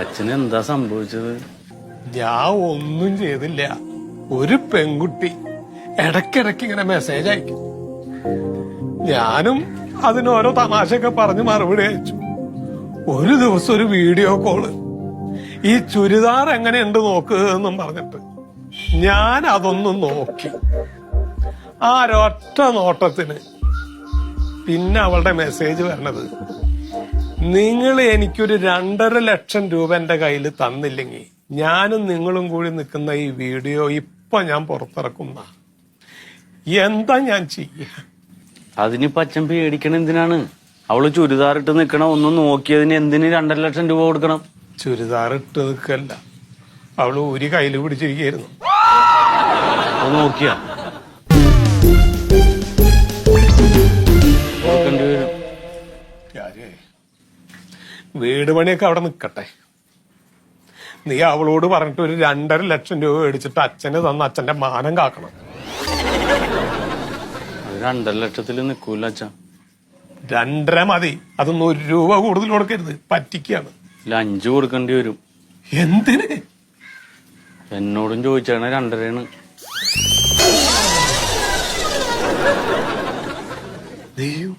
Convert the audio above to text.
അച്ഛന് എന്താ സംഭവിച്ചത്? ഞാൻ ഒന്നും ചെയ്തില്ല. ഒരു പെൺകുട്ടി ഇടക്കിടക്ക് ഇങ്ങനെ മെസ്സേജ് അയക്കും. ഞാനും അതിന് ഓരോ തമാശയൊക്കെ പറഞ്ഞ് മറുപടി അയച്ചു. ഒരു ദിവസം ഒരു വീഡിയോ കോൾ ഈ ചുരിദാർ എങ്ങനെയുണ്ട് നോക്ക് എന്നും പറഞ്ഞിട്ട് ഞാൻ അതൊന്നും നോക്കി. ആ ഒരൊറ്റ നോട്ടത്തിന് പിന്നെ അവളുടെ മെസ്സേജ് വരണത് നിങ്ങൾ എനിക്കൊരു രണ്ടര ലക്ഷം രൂപ എന്റെ കയ്യിൽ തന്നില്ലെങ്കിൽ ഞാനും നിങ്ങളും കൂടി നിൽക്കുന്ന ഈ വീഡിയോ ഇപ്പൊ ഞാൻ പുറത്തിറക്കുന്ന എന്താ ഞാൻ ചെയ്യ? അതിനിപ്പോ അച്ഛൻ പേടിക്കണ എന്തിനാണ്? അവൾ ചുരിദാർ ഇട്ട് നിക്കണ ഒന്ന് നോക്കിയതിന് എന്തിന് രണ്ടര ലക്ഷം രൂപ കൊടുക്കണം? ചുരിദാർ ഇട്ട് നിൽക്കല്ല. അവൾ ഒരു കയ്യിൽ പിടിച്ചിരിക്കുന്നു നോക്കിയാ? കൊടുക്കേണ്ടി വരും. വീട് പണിയൊക്കെ അവിടെ നിൽക്കട്ടെ നീ അവളോട് പറഞ്ഞിട്ട് ഒരു രണ്ടര ലക്ഷം രൂപ മേടിച്ചിട്ട് അച്ഛന് തന്ന അച്ഛന്റെ മാനം കാക്കണം. രണ്ടര ലക്ഷത്തിൽ നിൽക്കൂല അച്ഛ. രണ്ടര മതി. അതൊന്നും ഒരു രൂപ കൂടുതൽ കൊടുക്കരുത്. പറ്റിക്കാണ്. അഞ്ചു കൊടുക്കേണ്ടി വരും. എന്തിന്? എന്നോടും ചോദിച്ചാണ് രണ്ടരയാണ്. ദൈവം.